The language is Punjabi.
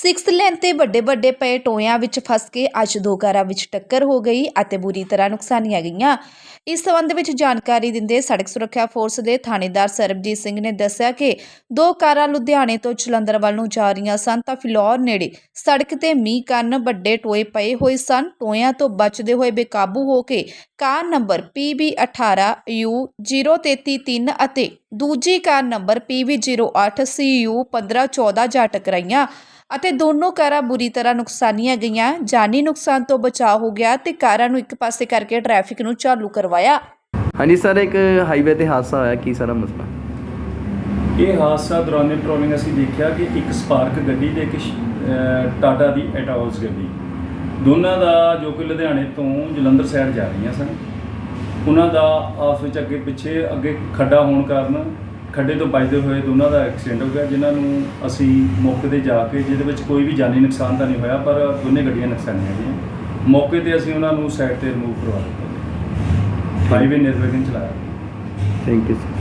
6th ਲੈਨ ਤੇ ਵੱਡੇ ਵੱਡੇ ਪਏ ਟੋਇਆਂ ਵਿੱਚ ਫਸ ਕੇ ਅੱਜ ਦੋ ਕਾਰਾਂ ਵਿੱਚ ਟੱਕਰ ਹੋ ਗਈ ਅਤੇ ਬੁਰੀ ਤਰ੍ਹਾਂ ਨੁਕਸਾਨੀਆਂ ਗਈਆਂ। ਇਸ ਸੰਬੰਧ ਵਿੱਚ ਜਾਣਕਾਰੀ ਦਿੰਦੇ ਸੜਕ ਸੁਰੱਖਿਆ ਫੋਰਸ ਦੇ ਥਾਣੇਦਾਰ ਸਰਬਜੀਤ ਸਿੰਘ ਨੇ ਦੱਸਿਆ ਕਿ ਦੋ ਕਾਰਾਂ ਲੁਧਿਆਣੇ ਤੋਂ ਜਲੰਧਰ ਵੱਲ ਨੂੰ ਜਾ ਰਹੀਆਂ ਸਨ ਤਾਂ ਫਿਲੌਰ ਨੇੜੇ ਸੜਕ ਤੇ ਮੀਂਹ ਕਾਰਨ ਵੱਡੇ ਟੋਏ ਪਏ ਹੋਏ ਸਨ। ਟੋਇਆਂ ਤੋਂ ਬਚਦੇ ਹੋਏ ਬੇਕਾਬੂ ਹੋ ਕੇ ਕਾਰ ਨੰਬਰ PB18U0333 ਅਤੇ ਦੂਜੀ ਕਾਰ ਨੰਬਰ PB08CU1514 ਜਾ ਟਕਰਾਈਆਂ। ਅਤੇ ਦੋਨੋਂ ਕਾਰਾਂ ਬੁਰੀ ਤਰ੍ਹਾਂ ਨੁਕਸਾਨੀਆਂ ਗਈਆਂ। ਜਾਨੀ ਨੁਕਸਾਨ ਤੋਂ ਬਚਾਅ ਹੋ ਗਿਆ ਤੇ ਕਾਰਾਂ ਨੂੰ ਇੱਕ ਪਾਸੇ ਕਰਕੇ ਟ੍ਰੈਫਿਕ ਨੂੰ ਚਾਲੂ ਕਰਵਾਇਆ। ਹਾਂਜੀ ਸਰ ਇੱਕ ਹਾਈਵੇ ਤੇ ਹਾਦਸਾ ਹੋਇਆ। ਕੀ ਸਾਰਾ ਮਸਲਾ? ਇਹ ਹਾਦਸਾ ਦੌਰਾਨ ਪੈਟਰੋਲਿੰਗ ਅਸੀਂ ਦੇਖਿਆ ਕਿ ਇੱਕ ਸਪਾਰਕ ਗੱਡੀ ਤੇ ਇੱਕ ਸ਼- ਅਹ ਟਾਟਾ ਦੀ ਐਟੋਸ ਗੱਡੀ। ਦੋਨਾਂ ਦਾ ਜੋ ਕਿ ਲੁਧਿਆਣੇ ਤੋਂ ਜਲੰਧਰ ਸਾਈਡ ਜਾ ਰਹੀਆਂ ਸਨ। ਉਹਨਾਂ ਦਾ ਆਪਸ ਵਿੱਚ ਅੱਗੇ ਪਿੱਛੇ ਅੱਗੇ ਖੱਡਾ ਹੋਣ ਕਾਰਨ ਖੱਡੇ ਤੋਂ ਬਚਦੇ ਹੋਏ ਦੋਨਾਂ ਦਾ ਐਕਸੀਡੈਂਟ ਹੋ ਗਿਆ ਜਿਨ੍ਹਾਂ ਨੂੰ ਅਸੀਂ ਮੌਕੇ ਤੇ ਜਾ ਕੇ ਜਿਹਦੇ ਵਿੱਚ ਕੋਈ ਵੀ ਜਾਨੀ ਨੁਕਸਾਨ ਤਾਂ ਨਹੀਂ ਹੋਇਆ ਪਰ ਦੋਨੇ ਗੱਡੀਆਂ ਨੁਕਸਾਨੀਆਂ ਗਈਆਂ। ਮੌਕੇ ਤੇ ਅਸੀਂ ਉਹਨਾਂ ਨੂੰ ਸਾਈਡ ਤੇ ਰਿਮੂਵ ਕਰਵਾ ਦਿੱਤਾ। ਹਾਈਵੇ ਨਿਰਵਿਘਨ ਚਲਾਇਆ। Thank you sir